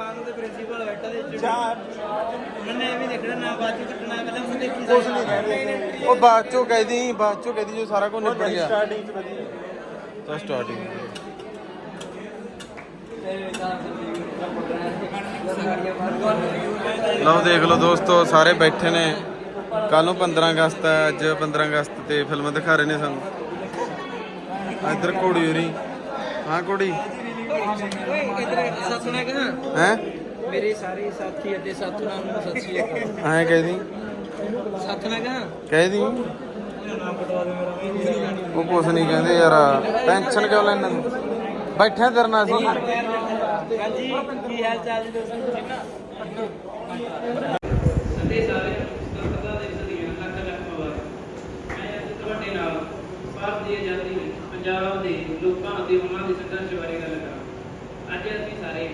ਕਾਨੂੰਨ ਦੇ ਪ੍ਰਿੰਸੀਪਲ ਬੈਠਾ ਦੇ ਚ ਚਾਰ ਉਹਨਾਂ ਨੇ ਐਵੇਂ ਦੇਖਣਾ ਨਾ ਬਾਅਦ ਚ ਕੱਟਣਾ ਪਹਿਲਾਂ ਉਹ ਦੇਖੀ ਕੁਝ ਨਹੀਂ ਕਹਿੰਦੇ ਉਹ ਬਾਅਦ ਚੋਂ ਕਹਿਦੀ ਬਾਅਦ ਚੋਂ ਕਹਿਦੀ ਜੋ ਸਾਰਾ ਕੁਝ ਨਿਬੜ ਗਿਆ। ਸਟਾਰਟਿੰਗ ਚ ਵਧੀਆ। ਤਾਂ ਸਟਾਰਟਿੰਗ ਲਓ ਦੇਖ ਲਓ ਦੋਸਤੋ ਸਾਰੇ ਬੈਠੇ ਨੇ। ਕੱਲ ਨੂੰ 15 ਅਗਸਤ ਹੈ ਅੱਜ 15 ਅਗਸਤ ਤੇ ਫਿਲਮ ਦਿਖਾ ਰਹੇ ਨੇ ਸਾਨੂੰ। ਇੱਧਰ ਘੋੜੀ ਹੋਰੀ। ਹਾਂ ਘੋੜੀ। ਓਏ ਇਧਰ ਸਤਨਾ ਕਹਾਂ ਹੈ? ਮੇਰੇ ਸਾਰੇ ਸਾਥੀ ਅਤੇ ਸਾਥੂਆਂ ਨੂੰ ਸਤਿ ਸ਼੍ਰੀ ਅਕਾਲ। ਐਂ ਕਹਿਦੀ। ਸਤਨਾ ਕਹਾਂ ਕਹਿਦੀ। ਨਾਮ ਬਟਵਾ ਦੇ ਮੇਰਾ ਉਹ ਕੁਛ ਨਹੀਂ ਕਹਿੰਦੇ ਯਾਰ ਟੈਨਸ਼ਨ ਕਿਉਂ ਲੈਣਾ ਬੈਠਿਆ ਤੇਰੇ ਨਾਲ ਸੀ। ਹਾਂਜੀ ਕੀ ਹਾਲ ਚਾਲ ਜੀ ਦੋਸਤੋ? ਸੰਦੇ ਸਾਰੇ ਸੁਤੰਤਰਤਾ ਦਿਵਸ ਦੀਆਂ ਲੱਖ ਲੱਖ ਮੁਬਾਰਕ ਮੈਂ ਅੱਜ ਤੁਹਾਡੇ ਨਾਲ ਭਾਰਤ ਦੀ ਆਜ਼ਾਦੀ ਵਿੱਚ ਪੰਜਾਬ ਦੇ ਲੋਕਾਂ ਅਤੇ ਉਹਨਾਂ ਦੇ ਸੰਘਰਸ਼ ਬਾਰੇ ਅੱਜ ਅਸੀਂ ਸਾਰੇ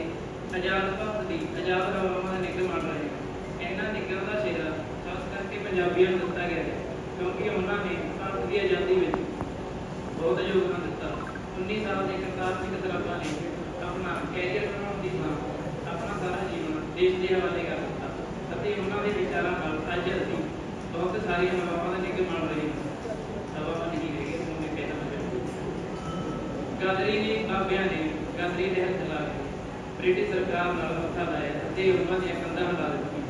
ਆਜ਼ਾਦ ਭਾਰਤ ਦੀ ਆਜ਼ਾਦ ਹਵਾਵਾਂ ਦਾ ਨਿਗਮ ਮੰਨ ਰਹੇ ਹਾਂ ਇਹਨਾਂ ਨਿਗਮ ਦਾ ਸਿਹਰਾ ਖਾਸ ਕਰਕੇ ਪੰਜਾਬੀਆਂ ਨੂੰ ਦਿੱਤਾ ਗਿਆ ਹੈ, ਕਿਉਂਕਿ ਉਹਨਾਂ ਨੇ ਭਾਰਤ ਦੀ ਆਜ਼ਾਦੀ ਵਿੱਚ ਬਹੁਤ ਯੋਗਦਾਨ ਦਿੱਤਾ। 19 ਸਾਲ ਦੇ ਕਰਤਾਰਪੁਰ ਕਰਾਰਾਂ ਨੇ ਆਪਣਾ ਕੈਰੀਅਰ ਬਣਾਉਣ ਦੀ ਥਾਂ, ਆਪਣਾ ਸਾਰਾ ਜੀਵਨ ਦੇਸ਼ ਦੇ ਹਵਾਲੇ ਕਰ ਦਿੱਤਾ ਅਤੇ ਉਹਨਾਂ ਦੇ ਵਿਚਾਰਾਂ ਨਾਲ ਅੱਜ ਅਸੀਂ ਬਹੁਤ ਸਾਰੀਆਂ ਹਵਾਵਾਂ ਦਾ ਨਿਗਮ ਮੰਨ ਰਹੇ ਹਾਂ ਹਵਾਵਾਂ ਨਹੀਂ ਹੈਗੇ ਤੁਹਾਨੂੰ ਮੈਂ ਕਹਿਣਾ ਨੇ ਬਾਬਿਆਂ ਨੇ ਗਾਦਰੀ ਦੇ ਹੱਥ ਕੇ ਬ੍ਰਿਟਿਸ਼ ਸਰਕਾਰ ਨਾਲ ਮੱਥਾ ਲਾਇਆ ਅਤੇ ਉਹਨਾਂ ਦੀਆਂ ਕੰਧਾਂ ਹਿਲਾ ਦਿੱਤੀਆਂ।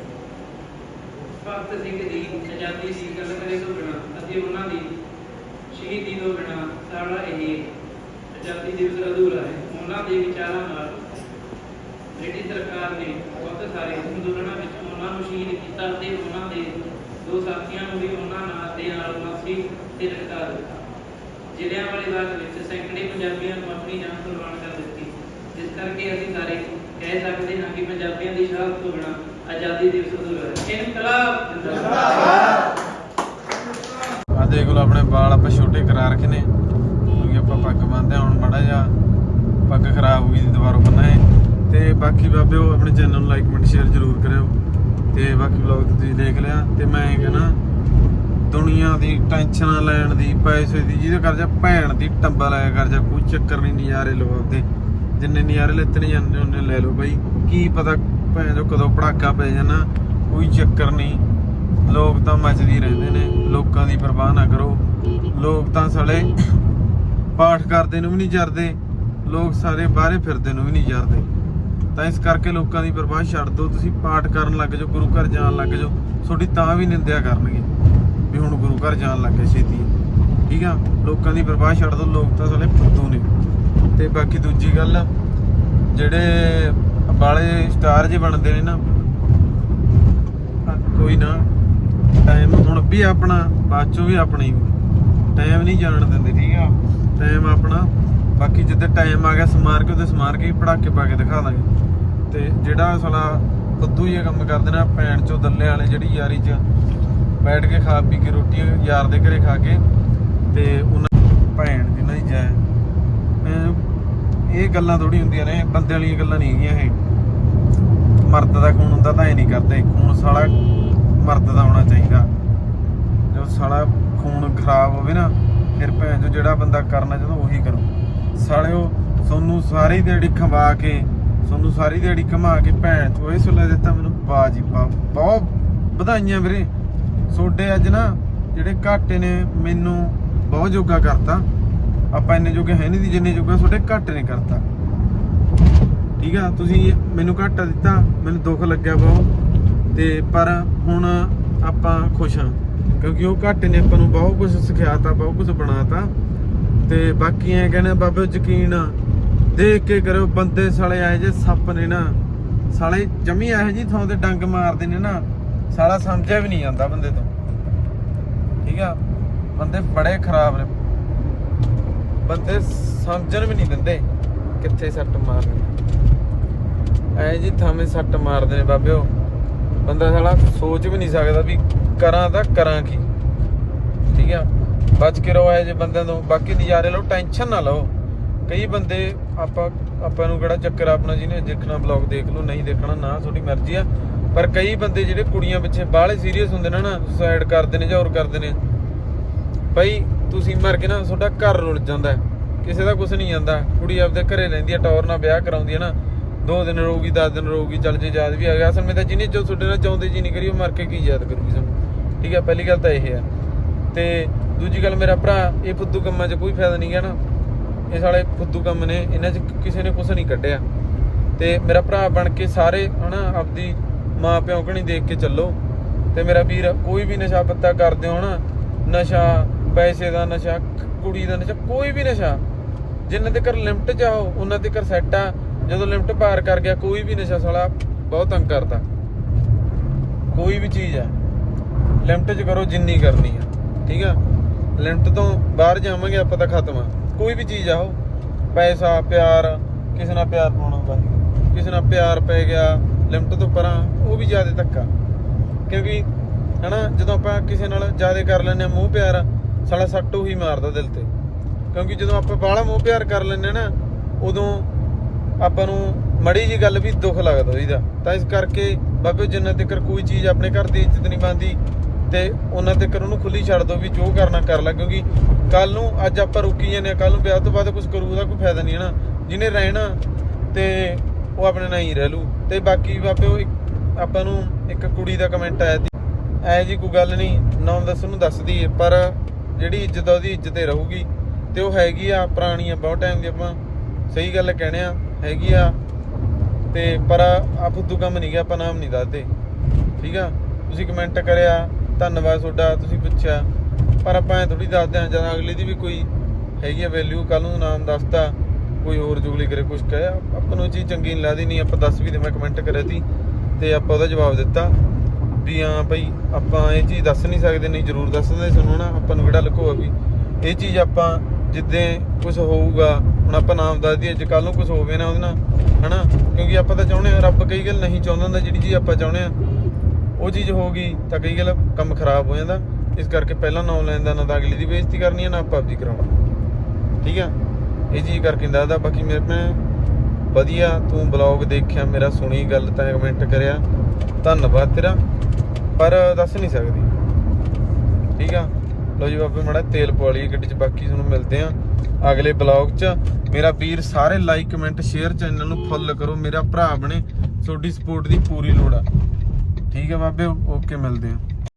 ਭਗਤ ਸਿੰਘ ਦੀ ਆਜ਼ਾਦੀ ਦੀ ਗੱਲ ਕਰੇ ਤੋਂ ਬਿਨਾਂ ਅਤੇ ਉਹਨਾਂ ਦੀ ਸ਼ਹੀਦੀ ਤੋਂ ਬਿਨਾਂ ਸਾਡਾ ਇਹ ਆਜ਼ਾਦੀ ਦਿਵਸ ਅਧੂਰਾ ਹੈ। ਉਹਨਾਂ ਦੇ ਵਿਚਾਰਾਂ ਨਾਲ ਬ੍ਰਿਟਿਸ਼ ਸਰਕਾਰ ਨੇ ਬਹੁਤ ਸਾਰੇ ਅੰਦੋਲਨਾਂ ਵਿੱਚ ਉਹਨਾਂ ਨੂੰ ਸ਼ਹੀਦ ਕੀਤਾ ਤੇ ਉਹਨਾਂ ਦੇ ਦੋ ਸਾਥੀਆਂ ਨੂੰ ਵੀ ਉਹਨਾਂ ਨਾਲ ਦੇ ਨਾਲ ਫਾਂਸੀ ਤੇ ਲਟਕਾ ਦਿੱਤਾ। ਜ਼ਿਲ੍ਹਿਆਂਵਾਲੇ ਬਾਗ ਵਿੱਚ ਸੈਂਕੜੇ ਪੰਜਾਬੀਆਂ ਨੂੰ ਆਪਣੀ ਜਾਨ ਕੁਰਬਾਨ ਕਰ ਦਿੱਤੀ। ਕਰਕੇ ਅਸੀਂ ਸਾਰੇ ਕਹਿ ਸਕਦੇ ਹਾਂ ਕਿ ਪੰਜਾਬੀਆਂ ਦੀ ਸ਼ਹਾਦਤ ਤੋਂ ਬਿਨਾਂ ਆਜ਼ਾਦੀ ਦਿਵਸ ਅਧੂਰਾ ਹੈ ਇਨਕਲਾਬ ਜ਼ਿੰਦਾਬਾਦ। ਆ ਦੇਖ ਲਓ ਆਪਣੇ ਵਾਲ ਆਪਾਂ ਛੋਟੇ ਕਰਾ ਰੱਖੇ ਨੇ। ਕਿਉਂਕਿ ਆਪਾਂ ਪੱਗ ਬੰਨਦੇ ਹੁਣ ਮੜਾ ਜਾ ਪੱਗ ਖਰਾਬ ਹੋ ਗਈ ਸੀ, ਦੁਬਾਰਾ ਬੰਨਾ ਹੈ। ਤੇ ਬਾਕੀ ਬਾਬੇ ਉਹ ਆਪਣੇ ਚੈਨਲ ਨੂੰ ਲਾਈਕ ਕਮੈਂਟ ਸ਼ੇਅਰ ਜ਼ਰੂਰ ਕਰਿਓ। ਤੇ ਬਾਕੀ ਵਲੌਗ ਤੁਸੀਂ ਦੇਖ ਲਿਆ। ਤੇ ਮੈਂ ਇਹ ਕਹਿਣਾ, ਦੁਨੀਆ ਦੀ ਟੈਨਸ਼ਨਾਂ ਲੈਣ ਦੀ, ਪੈਸੇ ਦੀ, ਜਿਹਦੇ ਕਰ ਜਾ ਭੈਣ ਦੀ ਟੰਬਾ ਲਾਇਆ ਕਰ, ਜਾ ਕੋਈ ਚੱਕਰ ਨਹੀਂ ਨਜ਼ਾਰੇ ਲਓ ਆਪਦੇ। ਜਿੰਨੇ ਨਜ਼ਾਰੇ ਲੈਤੇ ਜਾਂਦੇ ਉਹਨੇ ਲੈ ਲਓ ਬਾਈ। ਕੀ ਪਤਾ ਭੈਣ ਜੋ ਕਦੋਂ ਪੜਾਕਾ ਪੈ ਜਾਣਾ, ਕੋਈ ਚੱਕਰ ਨਹੀਂ। ਲੋਕ ਤਾਂ ਮੱਚਦੀ ਰਹਿੰਦੇ ਨੇ, ਲੋਕਾਂ ਦੀ ਪਰਵਾਹ ਨਾ ਕਰੋ। ਲੋਕ ਤਾਂ ਸਾਲੇ ਪਾਠ ਕਰਦੇ ਨੂੰ ਵੀ ਨਹੀਂ ਜਰਦੇ, ਲੋਕ ਸਾਰੇ ਬਾਹਰੇ ਫਿਰਦੇ ਨੂੰ ਵੀ ਨਹੀਂ ਜਰਦੇ। ਤਾਂ ਇਸ ਕਰਕੇ ਲੋਕਾਂ ਦੀ ਪਰਵਾਹ ਛੱਡ ਦਿਓ, ਤੁਸੀਂ ਪਾਠ ਕਰਨ ਲੱਗ ਜਾਓ, ਗੁਰੂ ਘਰ ਜਾਣ ਲੱਗ ਜਾਓ। ਤੁਹਾਡੀ ਤਾਂ ਵੀ ਨਿੰਦਿਆ ਕਰਨਗੇ ਵੀ ਹੁਣ ਗੁਰੂ ਘਰ ਜਾਣ ਲੱਗੇ ਛੇਤੀ। ਠੀਕ ਆ? ਲੋਕਾਂ ਦੀ ਪਰਵਾਹ ਛੱਡ ਦਿਓ, ਲੋਕ ਤਾਂ ਸਾਲੇ ਫੁੱਦੂ ਨੇ। ਤੇ ਬਾਕੀ ਦੂਜੀ ਗੱਲ ਜਿਹੜੇ ਬਾਲੇ ਸਟਾਰ ਜੇ ਬਣਦੇ ਨੇ ਨਾ ਕੋਈ ਨਾ ਟਾਈਮ ਹੁਣ ਵੀ ਆਪਣਾ ਬਾਅਦ ਚੋਂ ਵੀ ਆਪਣਾ ਟਾਈਮ ਨਹੀਂ ਜਾਣ ਦਿੰਦੇ। ਠੀਕ ਆ। ਟਾਈਮ ਆਪਣਾ ਬਾਕੀ ਜਿੱਦੇ ਟਾਈਮ ਆ ਗਿਆ ਸਮਾਰ ਕੇ ਉਹਦੇ ਸਮਾਰ ਕੇ ਪੜਾਕੇ ਪਾ ਕੇ ਦਿਖਾ ਦਾਂਗੇ। ਤੇ ਜਿਹੜਾ ਸਾਲਾ ਫੁੱਦੂ ਜਿਹਾ ਕੰਮ ਕਰਦੇ ਨੇ ਭੈਣ ਚੋ ਦੱਲੇ ਵਾਲੇ ਜਿਹੜੀ ਯਾਰੀ 'ਚ ਬੈਠ ਕੇ ਖਾ ਪੀ ਕੇ ਰੋਟੀ ਯਾਰ ਦੇ ਘਰੇ ਖਾ ਕੇ ਤੇ ਉਹਨਾਂ ਭੈਣ ਦੀ ਇਹ- ਇਹ ਗੱਲਾਂ ਥੋੜੀ ਹੁੰਦੀਆਂ ਨੇ, ਬੰਦੇ ਵਾਲੀਆਂ ਗੱਲਾਂ ਨਹੀਂ ਹੈਗੀਆਂ ਇਹ। ਮਰਦ ਦਾ ਖੂਨ ਹੁੰਦਾ ਤਾਂ ਇਹ ਨਹੀਂ ਕਰਦੇ, ਖੂਨ ਸਾਲਾ ਮਰਦ ਦਾ ਹੋਣਾ ਚਾਹੀਦਾ। ਜੋ ਸਾਲਾ ਖੂਨ ਖਰਾਬ ਹੋਵੇ ਨਾ, ਫਿਰ ਭੈਣ ਜੋ ਜਿਹੜਾ ਬੰਦਾ ਕਰਨਾ ਚਾਹੁੰਦਾ ਉਹੀ ਕਰੋ। ਸਾਲਿਓ ਤੁਹਾਨੂੰ ਸਾਰੀ ਦਿਹਾੜੀ ਖਵਾ ਕੇ ਤੁਹਾਨੂੰ ਸਾਰੀ ਦਿਹਾੜੀ ਕਮਾ ਕੇ ਭੈਣ ਤੋਂ ਇਹ ਸੁਲਾ ਦਿੱਤਾ ਮੈਨੂੰ ਬਾਜੀ ਬਾ ਬਹੁਤ ਵਧਾਈਆਂ ਵੀਰੇ। ਸੋਡੇ ਅੱਜ ਨਾ ਜਿਹੜੇ ਘਾਟੇ ਨੇ, ਮੈਨੂੰ ਬਹੁਤ ਜੋਗਾ ਕਰਤਾ। ਆਪਾਂ ਇੰਨੇ ਜੋਗੇ ਹੈ ਨਹੀਂ ਦੀ ਜਿੰਨੇ ਜੋਗਾ ਤੁਹਾਡੇ ਘੱਟ ਨੇ ਕਰਤਾ। ਠੀਕ ਆ, ਤੁਸੀਂ ਮੈਨੂੰ ਘਾਟਾ ਦਿੱਤਾ, ਮੈਨੂੰ ਦੁੱਖ ਲੱਗਿਆ ਬਹੁਤ। ਤੇ ਪਰ ਹੁਣ ਆਪਾਂ ਖੁਸ਼ ਹਾਂ, ਕਿਉਂਕਿ ਉਹ ਘਾਟੇ ਨੇ, ਆਪਾਂ ਨੂੰ ਬਹੁਤ ਕੁਝ ਸਿਖਾਤਾ, ਬਹੁਤ ਕੁਝ ਬਣਾਤਾ। ਤੇ ਬਾਕੀ ਐ ਕਹਿੰਦੇ ਬਾਬੇ ਯਕੀਨ ਦੇਖ ਕੇ ਕਰੋ ਬੰਦੇ ਸਾਲੇ ਆਏ ਜੇ ਸੱਪ ਨੇ ਨਾ, ਸਾਲੇ ਜਮੀ ਇਹੋ ਜੀ ਥਾਂ ਤੇ ਡੰਗ ਮਾਰਦੇ ਨੇ ਨਾ, ਸਾਲਾ ਸਮਝਿਆ ਵੀ ਨਹੀਂ ਜਾਂਦਾ ਬੰਦੇ ਤੋਂ। ਠੀਕ ਆ, ਬੰਦੇ ਬੜੇ ਖਰਾਬ ਨੇ। ਬੰਦੇ ਸਮਝਣ ਵੀ ਨਹੀਂ ਦਿੰਦੇ ਕਿੱਥੇ ਸੱਟ ਮਾਰਨੀ ਐ ਜੀ ਥਾਵੇਂ ਸੱਟ ਮਾਰਦੇ ਨੇ ਬਾਬਿਓ। ਬੰਦਾ ਸਾਲਾ ਸੋਚ ਵੀ ਨਹੀਂ ਸਕਦਾ ਵੀ ਕਰਾਂ ਤਾਂ ਕਰਾਂ ਕੀ। ਠੀਕ ਆ? ਬਚ ਕੇ ਰਹੋ ਐ ਜੇ ਬੰਦਿਆਂ ਤੋਂ। ਬਾਕੀ ਨਜ਼ਾਰੇ ਲਓ, ਟੈਨਸ਼ਨ ਨਾ ਲਓ। ਕਈ ਬੰਦੇ ਆਪਾਂ ਆਪਾਂ ਨੂੰ ਕਿਹੜਾ ਚੱਕਰ ਆ ਆਪਣਾ ਜਿਹਨੇ ਦੇਖਣਾ ਬਲੌਗ ਦੇਖ ਲਓ, ਨਹੀਂ ਦੇਖਣਾ ਨਾ ਤੁਹਾਡੀ ਮਰਜ਼ੀ ਆ। ਪਰ ਕਈ ਬੰਦੇ ਜਿਹੜੇ ਕੁੜੀਆਂ ਪਿੱਛੇ ਬਾਹਲੇ ਸੀਰੀਅਸ ਹੁੰਦੇ ਨੇ ਨਾ ਸੁਸਾਈਡ ਕਰਦੇ ਨੇ ਜਾਂ ਹੋਰ ਕਰਦੇ ਨੇ। ਭਾਈ ਤੁਸੀਂ ਮਰ ਕੇ ਨਾ ਤੁਹਾਡਾ ਘਰ ਰੁਲ ਜਾਂਦਾ ਕਿਸੇ ਦਾ ਕੁਝ ਨਹੀਂ ਜਾਂਦਾ ਕੁੜੀ ਆਪਦੇ ਘਰੇ ਰਹਿੰਦੀ ਹੈ, ਟੌਰ ਨਾਲ ਵਿਆਹ ਕਰਾਉਂਦੀ ਹੈ ਨਾ। ਦੋ ਦਿਨ ਰਹੂਗੀ 10 ਦਿਨ ਰਹੂਗੀ, ਚੱਲ ਜੇ ਯਾਦ ਵੀ ਆ ਗਿਆ। ਅਸਲ ਵਿੱਚ ਤਾਂ ਜਿਹਨੇ ਜੋ ਤੁਹਾਡੇ ਨਾਲ ਚਾਹੁੰਦੇ ਜੀ ਨਹੀਂ ਕਰੀ, ਉਹ ਮਰ ਕੇ ਕੀ ਯਾਦ ਕਰੂਗੀ ਸਾਨੂੰ। ਠੀਕ ਹੈ, ਪਹਿਲੀ ਗੱਲ ਤਾਂ ਇਹ ਹੈ। ਤੇ ਦੂਜੀ ਗੱਲ ਮੇਰਾ ਭਰਾ, ਇਹ ਫੁੱਦੂ ਕੰਮਾਂ 'ਚ ਕੋਈ ਫਾਇਦਾ ਨਹੀਂ ਹੈ ਨਾ। ਇਹ ਸਾਲੇ ਫੁੱਦੂ ਕੰਮ ਨੇ, ਇਹਨਾਂ 'ਚ ਕਿਸੇ ਨੇ ਕੁਝ ਨਹੀਂ ਕੱਢਿਆ। ਤੇ ਮੇਰਾ ਭਰਾ ਬਣ ਕੇ ਸਾਰੇ, ਹਨਾ, ਆਪਦੀ ਮਾਂ ਪਿਓ ਕਣੀ ਦੇਖ ਕੇ ਚੱਲੋ। ਤੇ ਮੇਰਾ ਵੀਰ, ਕੋਈ ਵੀ ਨਸ਼ਾ ਪੱਤਾ ਕਰਦੇ ਹੋ ਨਾ ਨਸ਼ਾ ਪੈਸੇ ਦਾ ਨਸ਼ਾ, ਕੁੜੀ ਦਾ ਨਸ਼ਾ, ਕੋਈ ਵੀ ਨਸ਼ਾ, ਜਿੰਨਾ ਤੇ ਕਰ ਲਿਮਟ ਜਾਓ ਉਹਨਾਂ ਤੇ ਕਰ ਸੈੱਟ ਆ। ਜਦੋਂ ਲਿਮਟ ਪਾਰ ਕਰ ਗਿਆ, ਕੋਈ ਵੀ ਨਸ਼ਾ ਸਾਲਾ ਬਹੁਤ ਤੰਗ ਕਰਦਾ। ਕੋਈ ਵੀ ਚੀਜ਼ ਆ, ਲਿਮਟ 'ਚ ਕਰੋ ਜਿੰਨੀ ਕਰਨੀ ਆ, ਠੀਕ ਆ? ਲਿਮਟ ਤੋਂ ਬਾਹਰ ਜਾਵਾਂਗੇ, ਆਪਾਂ ਤਾਂ ਖਤਮ ਆ। ਕੋਈ ਵੀ ਚੀਜ਼ ਆ ਉਹ, ਪੈਸਾ, ਪਿਆਰ, ਕਿਸੇ ਨਾਲ ਪਿਆਰ ਪਾਉਣਾ ਬਾਈ ਕਿਸੇ ਨਾਲ ਪਿਆਰ ਪੈ ਗਿਆ, ਲਿਮਟ ਤੋਂ ਪਰਾਂ, ਉਹ ਵੀ ਜ਼ਿਆਦਾ ਧੱਕਾ ਕਿਉਂਕਿ, ਹਨਾ, ਜਦੋਂ ਆਪਾਂ ਕਿਸੇ ਨਾਲ ਜ਼ਿਆਦਾ ਕਰ ਲੈਂਦੇ ਆ ਮੂੰਹ ਪਿਆਰ ਸਾਲਾ ਸੱਟੂ ਹੀ ਮਾਰਦਾ ਦਿਲ ਤੇ। ਕਿਉਂਕਿ ਜਦੋਂ ਆਪਾਂ ਬਾਹਲਾ ਮੋਹ ਪਿਆਰ ਕਰ ਲੈਂਦੇ ਆ ਨਾ, ਉਦੋਂ ਆਪਾਂ ਨੂੰ ਮੜੀ ਜੀ ਗੱਲ ਵੀ ਦੁੱਖ ਲੱਗਦਾ ਇਹਦਾ ਤਾਂ ਇਸ ਕਰਕੇ ਬਾਬੇ ਜਿੰਨਾ ਤੱਕ ਕੋਈ ਚੀਜ਼ ਆਪਣੇ ਘਰ ਦੀ ਇੱਜ਼ਤ ਨਹੀਂ ਬਣਦੀ, ਤੇ ਉਹਨਾਂ ਤੱਕ ਉਹਨੂੰ ਖੁੱਲੀ ਛੱਡ ਦਿਓ ਵੀ ਜੋ ਕਰਨਾ ਕਰ ਲੈ। ਕਿਉਂਕਿ ਕੱਲ ਨੂੰ ਅੱਜ ਆਪਾਂ ਰੁਕੀ ਜਾਂਦੇ ਆ ਕੱਲ ਨੂੰ ਵਿਆਹ ਤੋਂ ਬਾਅਦ ਕੁਝ ਕਰੂ, ਉਹਦਾ ਕੋਈ ਫਾਇਦਾ ਨਹੀਂ ਹੈ ਨਾ। ਜਿਹਨੇ ਰਹਿਣਾ, ਤੇ ਉਹ ਆਪਣੇ ਨਾਲ ਹੀ ਰਹਿ ਲੂ। ਤੇ ਬਾਕੀ ਬਾਬੇ ਉਹ ਆਪਾਂ ਨੂੰ ਇੱਕ ਕੁੜੀ ਦਾ ਕਮੈਂਟ ਆਇਆ ਸੀ। ਐ ਜੀ ਕੋਈ ਗੱਲ ਨਹੀਂ, ਨਾਮ ਦੱਸਣ ਨੂੰ ਦੱਸਦੀ ਏ ਪਰ ਜਿਹੜੀ ਇੱਜ਼ਤ ਆ ਉਹਦੀ ਇੱਜ਼ਤ ਹੀ ਰਹੂਗੀ ਤੇ ਉਹ ਹੈਗੀ ਆ ਪੁਰਾਣੀ ਆ ਬਹੁਤ ਟਾਈਮ ਦੀ ਆਪਾਂ ਸਹੀ ਗੱਲ ਕਹਿਣੇ ਆ, ਹੈਗੀ ਆ ਤੇ ਪਰ ਆ ਫੁੱਦੂ ਕੰਮ ਨਹੀਂ ਗਿਆ, ਆਪਾਂ ਨਾਮ ਨਹੀਂ ਦੱਸਦੇ। ਠੀਕ ਆ? ਤੁਸੀਂ ਕਮੈਂਟ ਕਰਿਆ, ਧੰਨਵਾਦ ਤੁਹਾਡਾ, ਤੁਸੀਂ ਪੁੱਛਿਆ। ਪਰ ਆਪਾਂ ਐ ਥੋੜੀ ਦੱਸਦੇ ਆ ਜਦ ਅਗਲੇ ਦੀ ਵੀ ਕੋਈ ਹੈਗੀ ਆ ਵੈਲਿਊ ਕੱਲ ਨੂੰ ਨਾਮ ਦੱਸਤਾ, ਕੋਈ ਹੋਰ ਜੁਗਲੀ ਕਰੇ ਕੁਝ ਕਹੇ, ਆਪਾਂ ਨੂੰ ਚੀਜ਼ ਚੰਗੀ ਨਹੀਂ ਲੱਗਦੀ, ਨਹੀਂ, ਆਪਾਂ ਦੱਸ ਵੀ ਦੇ ਮੈਂ ਕਮੈਂਟ ਕਰਿਆ ਸੀ ਤੇ ਆਪਾਂ ਉਹਦਾ ਜਵਾਬ ਦਿੱਤਾ। ਵੀ ਹਾਂ ਭਾਈ ਆਪਾਂ ਇਹ ਚੀਜ਼ ਦੱਸ ਨਹੀਂ ਸਕਦੇ, ਨਹੀਂ ਜ਼ਰੂਰ ਦੱਸਦੇ ਤੁਹਾਨੂੰ ਨਾ, ਆਪਾਂ ਨੂੰ ਕਿਹੜਾ ਲੁਕੋ ਵੀ ਇਹ ਚੀਜ਼ ਆਪਾਂ ਜਿੱਦਾਂ ਕੁਝ ਹੋਊਗਾ, ਹੁਣ ਆਪਾਂ ਨਾਮ ਦੱਸ ਦਈਏ, ਜੇ ਕੱਲ ਨੂੰ ਕੁਝ ਹੋਵੇ ਨਾ ਉਹਦੇ ਨਾਲ, ਹਨਾ? ਕਿਉਂਕਿ ਆਪਾਂ ਤਾਂ ਚਾਹੁੰਦੇ ਆ ਰੱਬ ਕਈ ਗੱਲ ਨਹੀਂ ਚਾਹੁੰਦਾ ਹੁੰਦਾ, ਜਿਹੜੀ ਚੀਜ਼ ਆਪਾਂ ਚਾਹੁੰਦੇ ਆ ਉਹ ਚੀਜ਼ ਹੋ ਗਈ ਤਾਂ ਕਈ ਗੱਲ ਕੰਮ ਖਰਾਬ ਹੋ ਜਾਂਦਾ। ਇਸ ਕਰਕੇ ਪਹਿਲਾਂ ਨਾਮ ਲੈਣ ਦਾ, ਨਾ ਤਾਂ ਅਗਲੀ ਦੀ ਬੇਇੱਜ਼ਤੀ ਕਰਨੀ ਹੈ, ਨਾ ਆਪਾਂ ਆਪਦੀ ਕਰਾਉਣਾ। ਠੀਕ ਆ? ਇਹ ਚੀਜ਼ ਕਰਕੇ ਦੱਸਦਾ। ਬਾਕੀ ਮੇਰੇ ਮੈਂ ਵਧੀਆ ਤੂੰ ਬਲੌਗ ਦੇਖਿਆ, ਮੇਰਾ ਸੁਣੀ ਗੱਲ ਤਾਂ ਕਮੈਂਟ ਕਰਿਆ। ਧੰਨਵਾਦ ਤੇਰਾ। ਪਰ ਦੱਸ ਨਹੀਂ ਸਕਦੀ। ਠੀਕ ਆ? ਲੋ ਜੀ ਬਾਬੇ ਮੜਾ, ਤੇਲ ਪਵਾ ਲਈਏ ਗੱਡੀ 'ਚ, ਬਾਕੀ ਤੁਹਾਨੂੰ ਮਿਲਦੇ ਆ ਅਗਲੇ ਬਲੌਗ 'ਚ। ਮੇਰਾ ਵੀਰ ਸਾਰੇ ਲਾਈਕ ਕਮੈਂਟ ਸ਼ੇਅਰ ਚੈਨਲ ਨੂੰ ਫੋਲੋ ਕਰੋ, ਮੇਰਾ ਭਰਾ ਬਣੇ, ਤੁਹਾਡੀ ਸਪੋਰਟ ਦੀ ਪੂਰੀ ਲੋੜ ਆ। ਠੀਕ ਹੈ ਬਾਬੇ? ਓਕੇ ਮਿਲਦੇ ਆ।